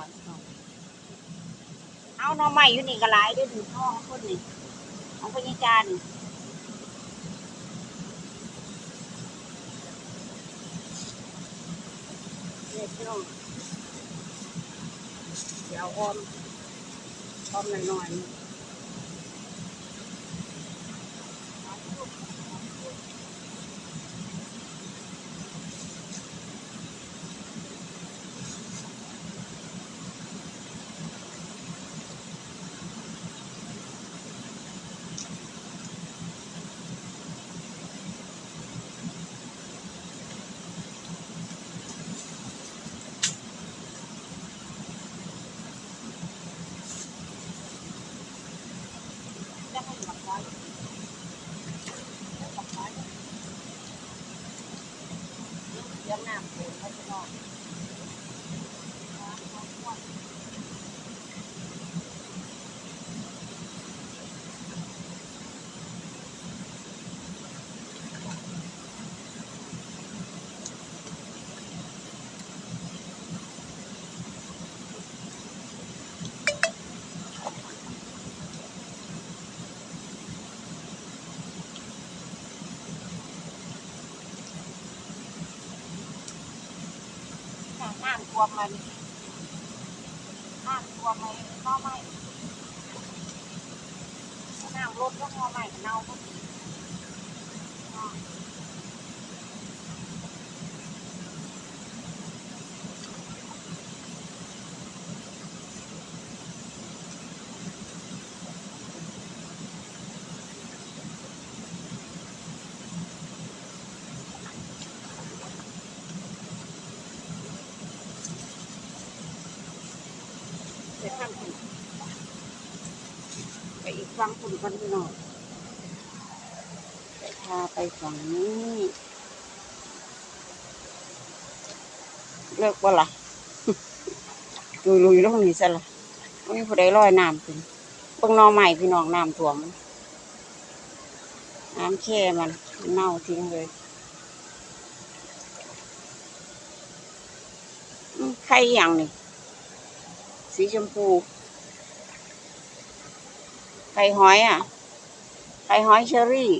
อนเอาน้อใหม่อยู่นี่ก็หลายด้วยดูพ่อของคนนี่ของพญจานเด็กน้องเดี๋ยวออมออมหน่อยๆ เลี้ยงน้ำเป็นให้พี่น้อง น้ำน้ำท่วมันน้ำท่วมไหมน้อไหมน้ำรถก็น้อใหม่เน่าก็ ไปข้างคุณไปอีกฝั่งคุณกันพี่องไปพาไปฝั่งนี้เลิกว่าล่ะลุยลุยๆลงนี่ซะละไม่มีผู้ใดลอยน้ำขึ้นเบิ่งนอใหม่พี่น้องน้ำท่วมน้ำแช่มันเน่าทิ้งเลยอืมไข่อย่างนี่ สีชมพูไข่หอยอะไข่หอยเชอรี่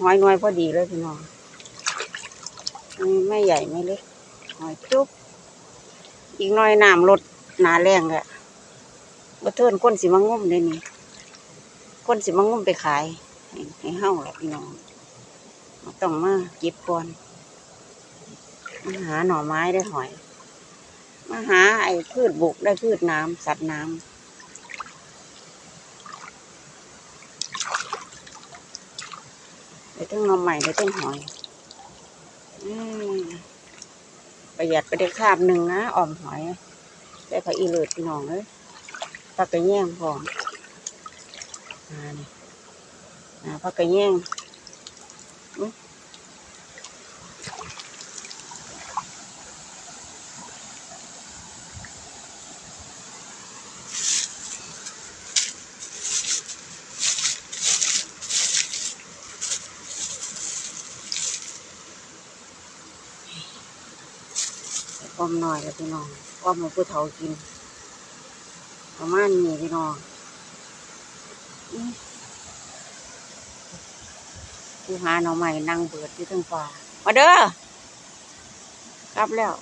หอยน้อยพอดีเลยพี่น้องไม่ใหญ่ไม่เล็ก หอยจุ๊บอีกหน้อยน้ำลดหนาแรงแหละบ่เทินก้นสิมางุ่มเลยนี่ก้นสิมางุ่มไปขายให้ให้เฮาแหละพี่น้อง ต้องมาเก็บก่อนมาหาหน่อไม้ได้หอย มาหาไอ้พืชบุกได้พืชน้ำสัตว์น้ำได้ทั้งน้ำใหม่ได้ทั้งหอยอืมประหยัดไปได้คาบหนึ่งนะอ่อมหอยได้ผักอีเลิศพี่องเลยผักกระแยงพร้อมอ่านี่อ่าผักกระแยง อื้ออ้อมหน่อยแล้วพี่น้องอ้อมมาผู้เฒ่ากินประมาณนี้พี่น้องอื้อ ผู้หาหน่อใหม่นั่งเบิดอยู่ทั้งฟ้ามาเด้อกลับแล้ว